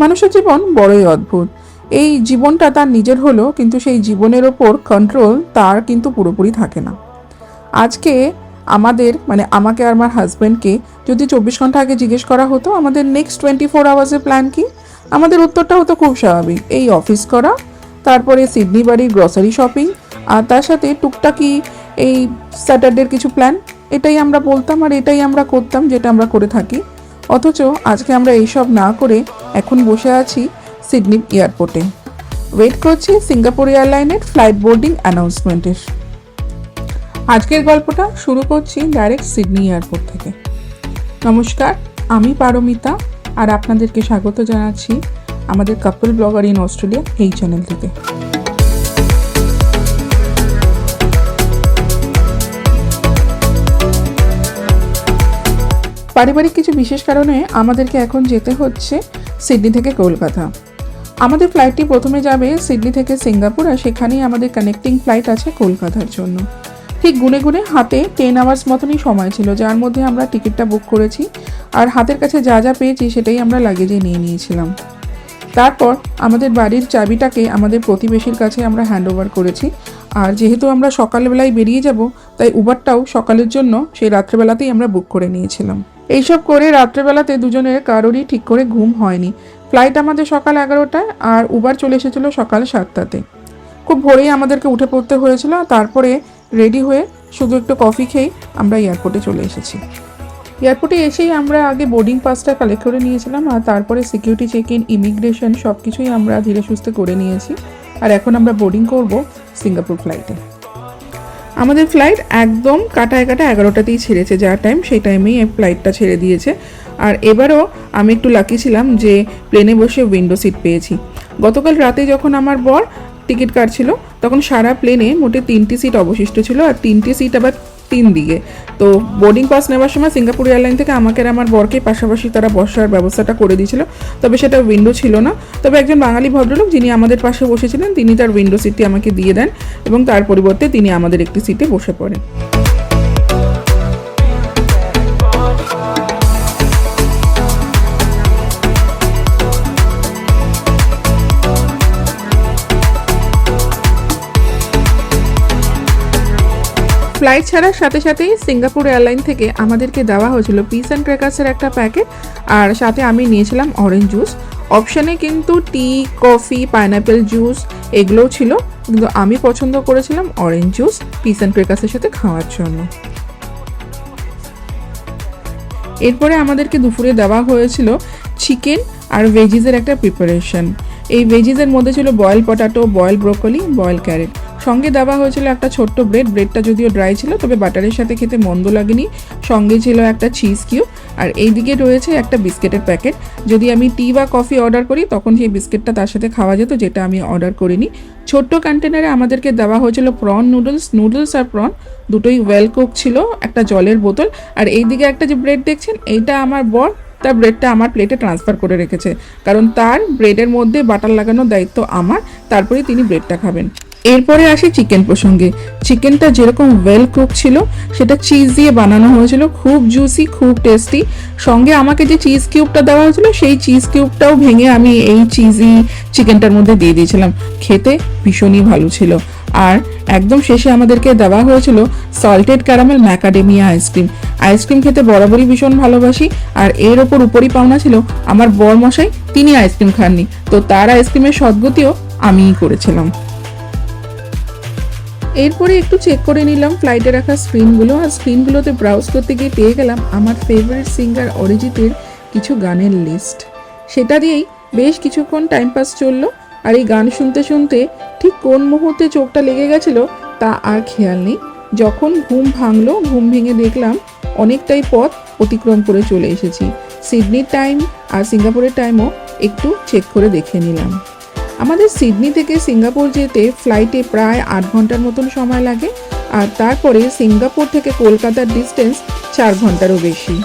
মানুষের জীবন বড়ই অদ্ভুত। এই জীবনটা তার নিজের হলো কিন্তু সেই জীবনের ওপর কন্ট্রোল তার কিন্তু পুরোপুরি থাকে না। আজকে আমাদের মানে আমাকে আর আমার হাজব্যান্ডকে যদি চব্বিশ ঘণ্টা আগে জিজ্ঞেস করা হতো, আমাদের নেক্সট টোয়েন্টি ফোর আওয়ার্সের প্ল্যান কি? আমাদের উত্তরটা হতো খুব স্বাভাবিক। এই অফিস করা, তারপরে সিডনি বাড়ির গ্রসারি শপিং আর তার সাথে টুকটাকি এই স্যাটারডের কিছু প্ল্যান এটাই আমরা বলতাম আর এটাই আমরা করতাম, যেটা আমরা করে থাকি। অথচ আজকে আমরা এইসব না করে এখন বসে আছি সিডনি এয়ারপোর্টে। ওয়েট করছি সিঙ্গাপুর এয়ারলাইনের ফ্লাইট বোর্ডিং অ্যানাউন্সমেন্টের। আজকের গল্পটা শুরু করছি ডাইরেক্ট সিডনি এয়ারপোর্ট থেকে। নমস্কার, আমি পারমিতা আর আপনাদেরকে স্বাগত জানাচ্ছি আমাদের কাপল ব্লগার ইন অস্ট্রেলিয়া এই চ্যানেল থেকে। পারিবারিক কিছু বিশেষ কারণে আমাদেরকে এখন যেতে হচ্ছে সিডনি থেকে কলকাতা। আমাদের ফ্লাইটটি প্রথমে যাবে সিডনি থেকে সিঙ্গাপুর আর সেখানেই আমাদের কানেক্টিং ফ্লাইট আছে কলকাতার জন্য। ঠিক গুনে গুনে হাতে টেন আওয়ার্স মতনই সময় ছিল, যার মধ্যে আমরা টিকিটটা বুক করেছি আর হাতের কাছে যা যা পেয়েছি সেটাই আমরা লাগেজে নিয়ে নিয়েছিলাম। তারপর আমাদের বাড়ির চাবিটাকে আমাদের প্রতিবেশীর কাছে আমরা হ্যান্ড ওভার করেছি। আর যেহেতু আমরা সকালবেলায় বেরিয়ে যাব, তাই উবারটাও সকালের জন্য সেই রাত্রেবেলাতেই আমরা বুক করে নিয়েছিলাম। এইসব করে রাত্রেবেলাতে দুজনের কারোরই ঠিক করে ঘুম হয়নি। ফ্লাইট আমাদের সকাল এগারোটায় আর উবার চলে এসেছিল সকাল সাতটাতে। খুব ভোরেই আমাদেরকে উঠে পড়তে হয়েছিল, তারপরে রেডি হয়ে শুধু একটু কফি খেয়েই আমরা এয়ারপোর্টে চলে এসেছি। এয়ারপোর্টে এসেই আমরা আগে বোর্ডিং পাসটা কালেক্ট করে নিয়েছিলাম, আর তারপরে সিকিউরিটি চেক ইন ইমিগ্রেশন সব কিছুই আমরা ধীরে সুস্থে করে নিয়েছি। আর এখন আমরা বোর্ডিং করব সিঙ্গাপুর ফ্লাইটে আমাদের ফ্লাইট একদম কাটায় কাটা এগারোটাতেই ছেড়েছে যা টাইম সেই টাইমেই ফ্লাইটটা ছেড়ে দিয়েছে। আর এবারও আমি একটু লাকি ছিলাম যে প্লেনে বসে উইন্ডো সিট পেয়েছি। গতকাল রাতে যখন আমার বর টিকিট কাটছিল, তখন সারা প্লেনে মোটে তিনটি সিট অবশিষ্ট ছিল, আর তিনটি সিট আবার তিন দিকে। তো বোর্ডিং পাস নেওয়ার সময় সিঙ্গাপুর এয়ারলাইন থেকে আমাকে আমার বরকে পাশাপাশি তারা বসার ব্যবস্থাটা করে দিয়েছিল। তবে সেটা উইন্ডো ছিল না। তবে একজন বাঙালি ভদ্রলোক যিনি আমাদের পাশে বসেছিলেন, তিনি তার উইন্ডো সিটটি আমাকে দিয়ে দেন এবং তার পরিবর্তে তিনি আমাদের একটি সিটে বসে পড়েন। ফ্লাইট ছাড়ার সাথে সাথেই সিঙ্গাপুর এয়ারলাইন থেকে আমাদেরকে দেওয়া হয়েছিল পিস অ্যান্ড ক্র্যাকার্সের একটা প্যাকেট, আর সাথে আমি নিয়েছিলাম অরেঞ্জ জুস অপশানে কিন্তু টি কফি পাইনাপেল জুস এগুলোও ছিল, কিন্তু আমি পছন্দ করেছিলাম অরেঞ্জ জুস পিস অ্যান্ড ক্র্যাকার্সের সাথে খাওয়ার জন্য। এরপরে আমাদেরকে দুপুরে দেওয়া হয়েছিল চিকেন আর ভেজিসের একটা প্রিপারেশন এই ভেজিসের মধ্যে ছিল boil potato boil broccoli boil carrot সঙ্গে দেওয়া হয়েছিল একটা ছোট্ট ব্রেড, ব্রেডটা যদিও ড্রাই ছিল, তবে বাটারের সাথে খেতে মন্দ লাগেনি, সঙ্গে ছিল একটা চিজ কিউব আর এইদিকে রয়েছে একটা বিস্কিটের প্যাকেট। যদি আমি টি বা কফি অর্ডার করি, তখন সেই বিস্কিটটা তার সাথে খাওয়া যেত, যেটা আমি অর্ডার করিনি। ছোট্ট কন্টেনারে আমাদেরকে দেওয়া হয়েছিল প্রন নুডলস নুডলস আর প্রন, দুটোই ওয়েল কুক ছিল, একটা জলের বোতল। আর এইদিকে একটা যে ব্রেড দেখছেন, এইটা আমার বর, তার ব্রেডটা আমার প্লেটে ট্রান্সফার করে রেখেছে। কারণ তার ব্রেডের মধ্যে বাটার লাগানোর দায়িত্ব আমার তারপরে তিনি ব্রেডটা খাবেন। এরপরে আসি চিকেন প্রসঙ্গে। চিকেনটা যেরকম ওয়েল কুক ছিল, সেটা চিজ দিয়ে বানানো হয়েছিল, খুব জুসি খুব টেস্টি সঙ্গে আমাকে যে চিজ কিউবটা দেওয়া হয়েছিল, সেই চিজ কিউবটাও ভেঙে আমি এই চিজি চিকেনটার মধ্যে দিয়ে দিয়েছিলাম। খেতে ভীষণই ভালো ছিল। আর একদম শেষে আমাদেরকে দেওয়া হয়েছিল salted caramel macadamia ice cream ice cream খেতে বরাবরই ভীষণ ভালোবাসি। আর এর ওপর উপরই পাওনা ছিল আমার বর মশাই তিনি আইসক্রিম খাননি। তো তার আইসক্রিমের সদ্গতিও আমিই করেছিলাম। এরপরে একটু চেক করে নিলাম ফ্লাইটে রাখা স্ক্রিনগুলো আর স্ক্রিনগুলোতে ব্রাউজ করতে গিয়ে পেয়ে গেলাম আমার ফেভারিট সিঙ্গার অরিজিতের কিছু গানের লিস্ট সেটা দিয়েই বেশ কিছুক্ষণ টাইম পাস চলল আর এই গান শুনতে শুনতে ঠিক কোন মুহূর্তে চোখটা লেগে গেছিল তা আর খেয়াল নেই। যখন ঘুম ভাঙলো, ঘুম ভেঙে দেখলাম অনেকটাই পথ অতিক্রম করে চলে এসেছি। সিডনির টাইম আর সিঙ্গাপুরের টাইমও একটু চেক করে দেখে নিলাম। আমাদের সিডনি থেকে সিঙ্গাপুর যেতে ফ্লাইটে প্রায় আট ঘণ্টার মতন সময় লাগে, আর তারপরে সিঙ্গাপুর থেকে কলকাতার ডিস্টেন্স চার ঘন্টারও বেশি।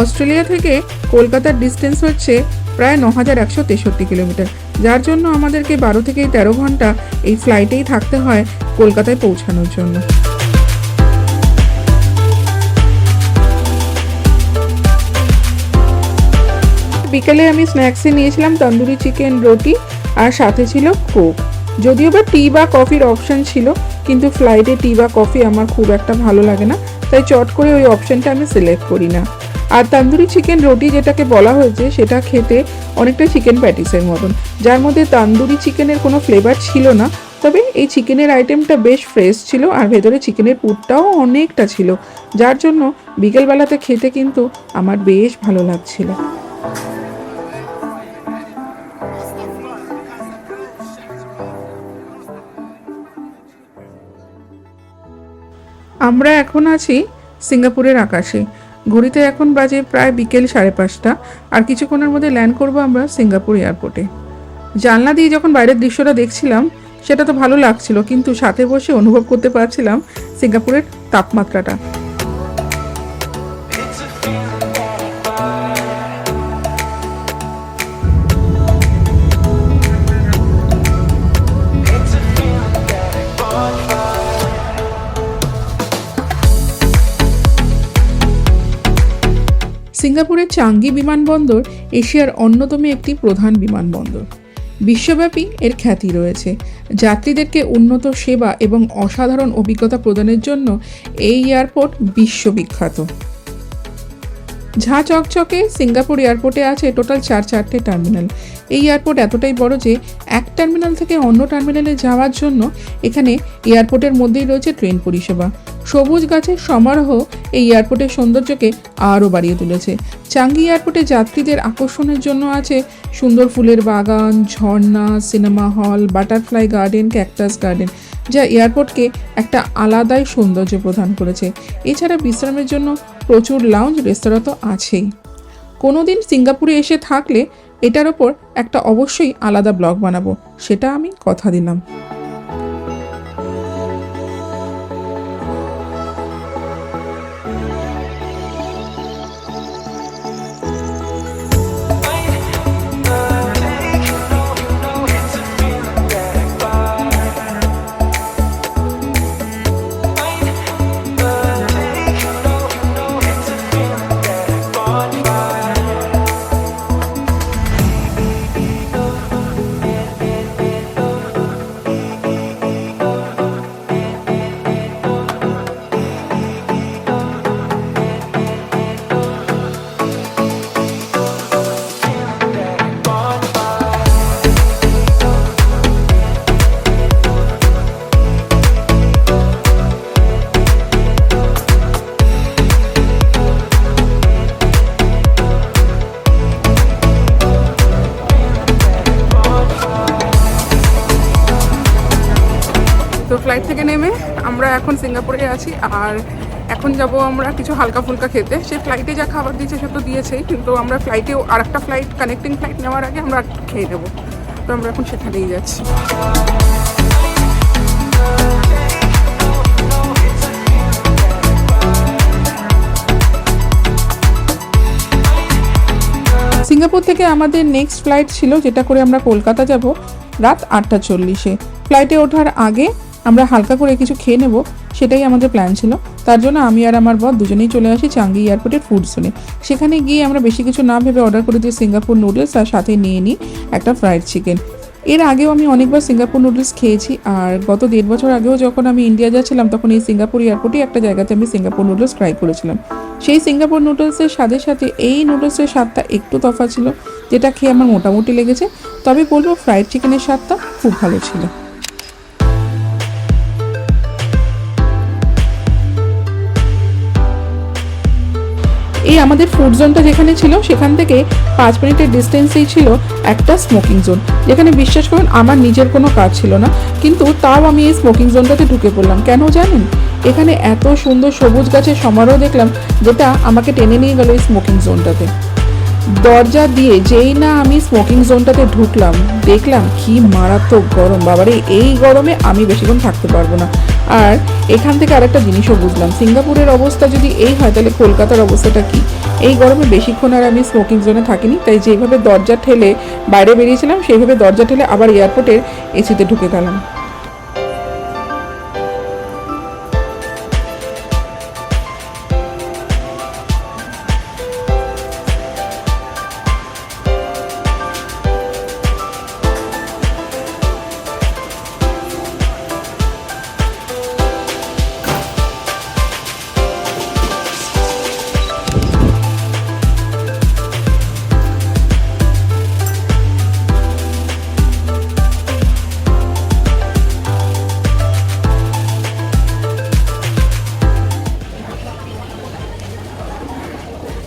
অস্ট্রেলিয়া থেকে কলকাতার ডিস্টেন্স হচ্ছে প্রায় ন হাজার একশো তেষট্টি কিলোমিটার, যার জন্য আমাদেরকে বারো থেকে তেরো ঘণ্টা এই ফ্লাইটেই থাকতে হয় কলকাতায় পৌঁছানোর জন্য। বিকেলে আমি স্ন্যাক্সে নিয়েছিলাম, তন্দুরি চিকেন, রুটি আর সাথে ছিল কোক। যদিও বা টি বা কফির অপশান ছিল, কিন্তু ফ্লাইটে টি বা কফি আমার খুব একটা ভালো লাগে না, তাই চট করে ওই অপশানটা আমি সিলেক্ট করি না। আর তান্দুরি চিকেন, রুটি যেটাকে বলা হয়েছে, সেটা খেতে অনেকটা চিকেন প্যাটিসের মতন। যার মধ্যে তান্দুরি চিকেনের কোনো ফ্লেভার ছিল না, তবে এই চিকেনের আইটেমটা বেশ ফ্রেশ ছিল আর ভেতরে চিকেনের পুরটাও অনেকটা ছিল। যার জন্য বিকেলবেলাতে খেতে কিন্তু আমার বেশ ভালো লাগছিল। আমরা এখন আছি সিঙ্গাপুরের আকাশে। ঘড়িতে এখন বাজে প্রায় বিকেল সাড়ে পাঁচটা। আর কিছুক্ষণের মধ্যে ল্যান্ড করব আমরা সিঙ্গাপুর এয়ারপোর্টে। জানলা দিয়ে যখন বাইরের দৃশ্যটা দেখছিলাম, সেটা তো ভালো লাগছিল, কিন্তু সাথে বসে অনুভব করতে পারছিলাম সিঙ্গাপুরের তাপমাত্রাটা। সিঙ্গাপুরের চাঙ্গি বিমানবন্দর এশিয়ার অন্যতম একটি প্রধান বিমানবন্দর। বিশ্বব্যাপী এর খ্যাতি রয়েছে। যাত্রীদেরকে উন্নত সেবা এবং অসাধারণ অভিজ্ঞতা প্রদানের জন্য এই এয়ারপোর্ট বিশ্ববিখ্যাত। ঝাঁ চকচকে সিঙ্গাপুর এয়ারপোর্টে আছে টোটাল চার চারটে টার্মিনাল। এই এয়ারপোর্ট এতটাই বড় যে এক টার্মিনাল থেকে অন্য টার্মিনালে যাওয়ার জন্য এখানে এয়ারপোর্টের মধ্যেই রয়েছে ট্রেন পরিষেবা। সবুজ গাছের সমারোহ এই এয়ারপোর্টের সৌন্দর্যকে আরও বাড়িয়ে তুলেছে। চাঙ্গি এয়ারপোর্টে যাত্রীদের আকর্ষণের জন্য আছে সুন্দর ফুলের বাগান, ঝর্ণা, cinema hall, butterfly garden, cactus garden, যা এয়ারপোর্টকে একটা আলাদাই সৌন্দর্য প্রদান করেছে। এছাড়া বিশ্রামের জন্য প্রচুর লাউঞ্জ রেস্তোরাঁ তো আছেই। কোনো দিন সিঙ্গাপুরে এসে থাকলে এটার ওপর একটা অবশ্যই আলাদা ব্লগ বানাবো, সেটা আমি কথা দিলাম। এখন সিঙ্গাপুরে আছি আর এখন যাব আমরা কিছু হালকা ফুলকা খেতে। সে ফ্লাইটে যা খাবার দিয়েছে সে তো দিয়েছেই, কিন্তু আমরা ফ্লাইটেও আর একটা ফ্লাইট কানেক্টিং ফ্লাইট নেওয়ার আগে আমরা খেয়ে নেব। তো আমরা এখন সেখানেই যাচ্ছি। সিঙ্গাপুর থেকে আমাদের নেক্সট ফ্লাইট ছিল, যেটা করে আমরা কলকাতা যাব, রাত আটটা চল্লিশে। ফ্লাইটে ওঠার আগে আমরা হালকা করে কিছু খেয়ে নেব, সেটাই আমাদের প্ল্যান ছিল। তার জন্য আমি আর আমার বর দুজনেই চলে আসি চাঙ্গি এয়ারপোর্টের ফুড জোনে সেখানে গিয়ে আমরা বেশি কিছু না ভেবে অর্ডার করে দিই সিঙ্গাপুর নুডলস আর সাথে নিয়ে নিই একটা ফ্রাইড চিকেন এর আগেও আমি অনেকবার সিঙ্গাপুর নুডলস খেয়েছি আর গত দেড় বছর আগেও যখন আমি ইন্ডিয়া যাচ্ছিলাম, তখন এই সিঙ্গাপুর এয়ারপোর্টে একটা জায়গাতে আমি সিঙ্গাপুর নুডলস ট্রাই করেছিলাম। সেই সিঙ্গাপুর নুডলসের স্বাদের সাথে এই নুডলসের স্বাদটা একটু তফা ছিল, যেটা খেয়ে আমার মোটামুটি লেগেছে। তবে বলব ফ্রাইড চিকেনের স্বাদটা খুব ভালো ছিল। এই আমাদের ফুড জোনটা যেখানে ছিল, সেখান থেকে পাঁচ মিনিটের ডিস্টেন্সেই ছিল একটা স্মোকিং জোন যেখানে বিশ্বাস করুন, আমার নিজের কোনো কাজ ছিল না। কিন্তু তাও আমি এই স্মোকিং জোনটাতে ঢুকে পড়লাম। কেন জানেন? এখানে এত সুন্দর সবুজ গাছের সমারোহ দেখলাম, যেটা আমাকে টেনে নিয়ে গেল এই স্মোকিং জোনটাতে দরজা দিয়ে যেই না আমি স্মোকিং জোনটাতে ঢুকলাম, দেখলাম কি মারাত্মক গরম। বাবারে, এই গরমে আমি বেশিক্ষণ থাকতে পারব না। আর এখান থেকে আরেকটা জিনিসও বুঝলাম, সিঙ্গাপুরের অবস্থা যদি এই হয়, তাহলে কলকাতার অবস্থাটা কি? এই গরমে বেশিক্ষণ আর আমি স্মোকিং জোনে থাকিনি, তাই যেভাবে দরজা ঠেলে বাইরে বেরিয়েছিলাম, সেইভাবে দরজা ঠেলে আবার এয়ারপোর্টের এসিতে ঢুকে গেলাম।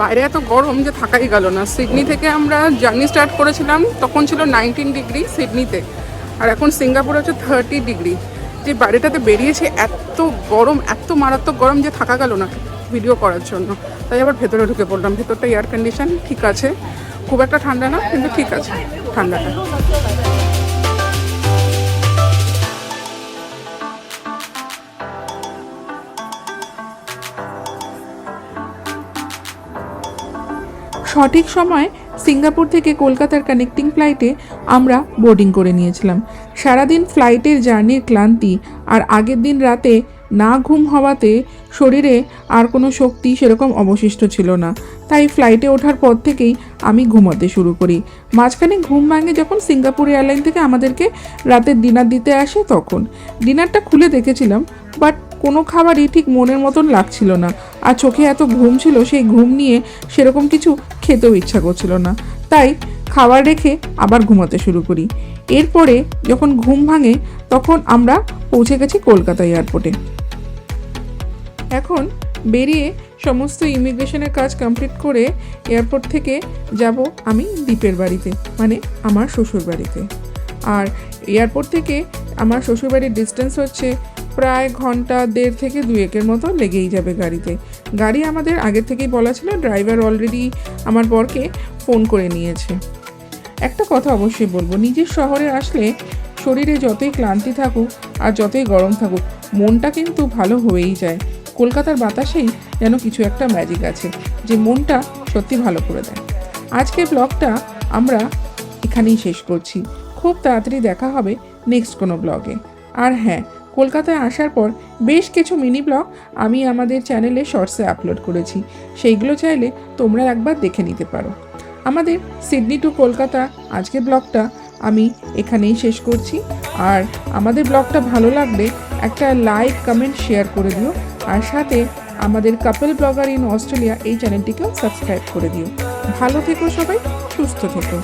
বাইরে এত গরম যে থাকাই গেল না। সিডনি থেকে আমরা জার্নি স্টার্ট করেছিলাম, তখন ছিল নাইনটিন ডিগ্রি সিডনিতে। আর এখন সিঙ্গাপুর হচ্ছে থার্টি ডিগ্রি। যে বাইরেটাতে বেরিয়েছে, এত গরম, এত মারাত্মক গরম যে থাকা গেল না ভিডিও করার জন্য। তাই আবার ভেতরে ঢুকে পড়লাম। ভেতরটা এয়ার কন্ডিশন ঠিক আছে। খুব একটা ঠান্ডা না, কিন্তু ঠিক আছে ঠান্ডাটা। সঠিক সময় সিঙ্গাপুর থেকে কলকাতার কানেক্টিং ফ্লাইটে আমরা বোর্ডিং করে নিয়েছিলাম। সারাদিন ফ্লাইটের জার্নির ক্লান্তি আর আগের দিন রাতে না ঘুম হওয়াতে শরীরে আর কোনো শক্তি সেরকম অবশিষ্ট ছিল না। তাই ফ্লাইটে ওঠার পর থেকেই আমি ঘুমাতে শুরু করি। মাঝখানে ঘুম ভাঙে যখন সিঙ্গাপুর এয়ারলাইন থেকে আমাদেরকে রাতের ডিনার দিতে আসে তখন। ডিনারটা খুলে দেখেছিলাম বাট কোনো খাবারই ঠিক মনের মতন লাগছিল না। আর চোখে এত ঘুম ছিল, সেই ঘুম নিয়ে সেরকম কিছু খেতেও ইচ্ছা করছিল না। তাই খাবার রেখে আবার ঘুমাতে শুরু করি। এরপরে যখন ঘুম ভাঙে, তখন আমরা পৌঁছে গেছি কলকাতা এয়ারপোর্টে। এখন বেরিয়ে সমস্ত ইমিগ্রেশনের কাজ কমপ্লিট করে এয়ারপোর্ট থেকে যাব আমি দ্বীপের বাড়িতে মানে আমার শ্বশুর বাড়িতে আর এয়ারপোর্ট থেকে আমার শ্বশুরবাড়ির ডিস্টেন্স হচ্ছে প্রায় ঘণ্টা দেড় থেকে দুয়েকের মতো লেগেই যাবে গাড়িতে। গাড়ি আমাদের আগের থেকেই বলা ছিল, ড্রাইভার অলরেডি আমার বরকে ফোন করে নিয়েছে। একটা কথা অবশ্যই বলব, নিজের শহরে আসলে শরীরে যতই ক্লান্তি থাকুক আর যতই গরম থাকুক, মনটা কিন্তু ভালো হয়েই যায়। কলকাতার বাতাসেই যেন কিছু একটা ম্যাজিক আছে, যে মনটা সত্যি ভালো করে দেয়। আজকের ব্লগটা আমরা এখানেই শেষ করছি। খুব তাড়াতাড়ি দেখা হবে নেক্সট কোনো ব্লগে আর হ্যাঁ কলকাতায় আসার পর বেশ কিছু মিনি ব্লগ আমি আমাদের চ্যানেলে শর্টসে আপলোড করেছি। সেইগুলো চাইলে তোমরা একবার দেখে নিতে পারো। আমাদের সিডনি টু কলকাতা আজকের ব্লগটা আমি এখানেই শেষ করছি। আর আমাদের ব্লগটা ভালো লাগলে একটা লাইক, কমেন্ট, শেয়ার করে দিও। আর সাথে আমাদের কাপল ব্লগার ইন অস্ট্রেলিয়া এই চ্যানেলটিকেও সাবস্ক্রাইব করে দিও। ভালো থেকো সবাই, সুস্থ থেকো।